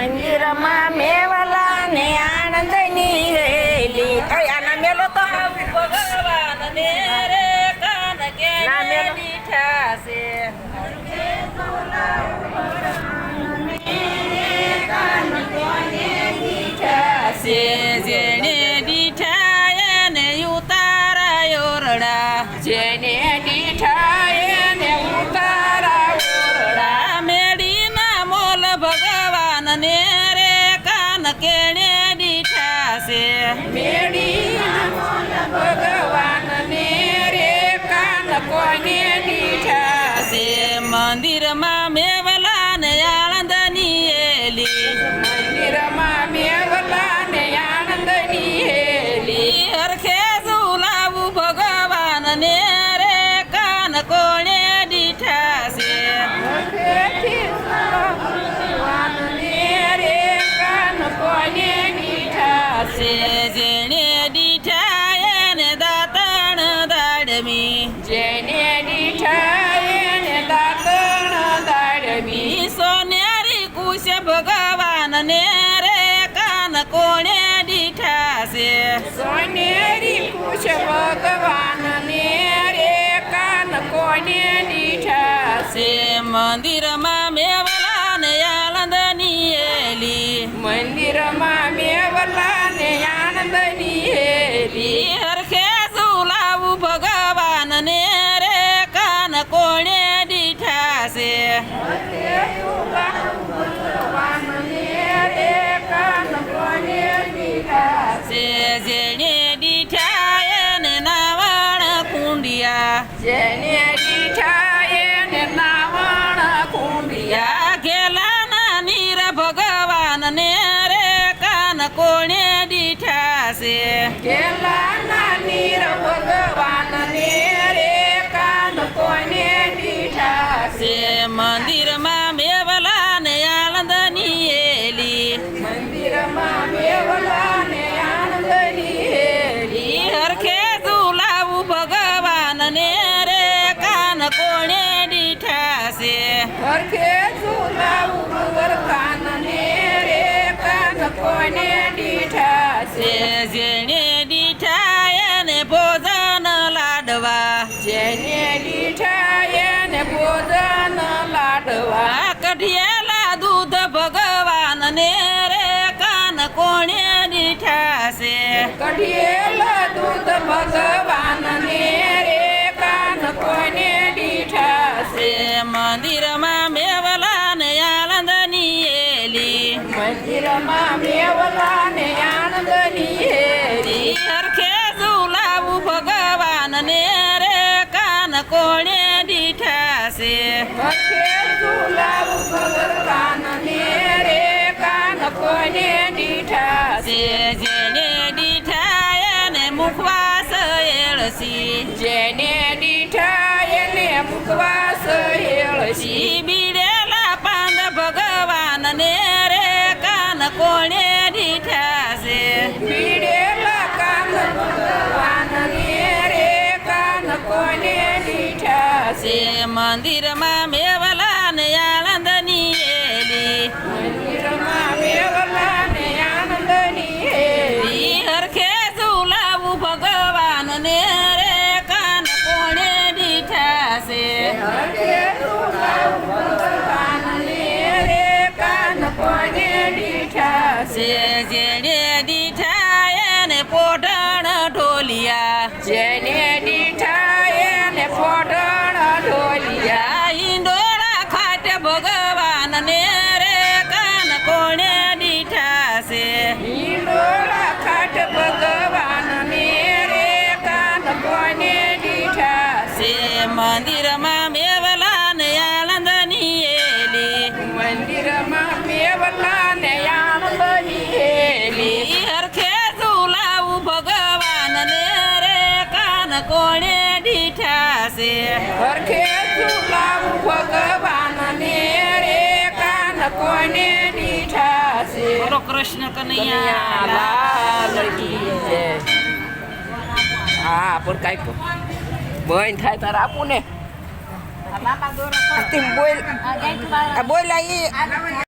મંદિરમાં મેવલા ને આનંદની રેલી. ઓય આના મેલો તો ભગવાન ને રે કાન કે ના કાન કોને છે છે છે. મેળી ભગવાન ને રે કાન કોને દીઠા છે મંદિરમાં જેણે દીઠા એને દાતણ દાડમી. જેને દીઠાય ને દાતણ દાડમી. સોનેરી કુશે ભગવાન ને રે કાન કોણે દીઠા છે સોનેરી કુશ ભગવાન ને રે કાન કોને દીઠા છે મંદિરમાં મેવલા ને આનંદની એલી. મંદિરમાં મેવલા આનંદની ઈ હરખે ઝુલાવું ભગવાન ને રે કાન કોણે દીઠા છે ભગવાન ને રે કાન દીઠા જેણે દીઠા એને નાવણ કુંડિયા. જેને દીઠાય ને નાવણ કુંડિયા. ઘેલાના નીર ભગવાન ને રે કાન કોણે દીઠા છે. કેલાના નીર ભગવાન ને રે કાન કોને દીઠા છે. મંદિરમાં છે છે જેણે દીઠા એને ભોજન લાડવા. જેને દીઠાય ને ભોજન લાડવા. કઢિયેલા દૂધ ભગવાન ને રે કાન કોણે દીઠા છે કઢિયેલા દૂધ ભગવાન ને કોણે દીઠા છે? કાન દીઠા છે જેને દીઠા એને મુખવાસ એળસી જેને દીઠા એને મુખવાસ હેળસી. છે મંદિરમાં મેવલા ને આનંદની એલી. હરખે ઝુલાવું ભગવાન ને રે કાન કોણે દીઠા છે છે જેણે દીઠા એને પોઢણ ખાટે ભગવાન ને રે કાન કોણે દીઠા છે ખાટ ભગવાન ને રે કાન કોણે દીઠા છે મંદિરમાં મેવલા ને આનંદની એલી. મંદિરમાં મેવલા ને આનંદની હેલી ઈ હરખે ઝુલાવું ભગવાન ને રે કાન કોણે દીઠા છે હરખે બોલો કૃષ્ણ કનૈયા. લાલ. હા પણ કાંઈક બંધ થાય તારે આપું ને? બોલ બોલ આ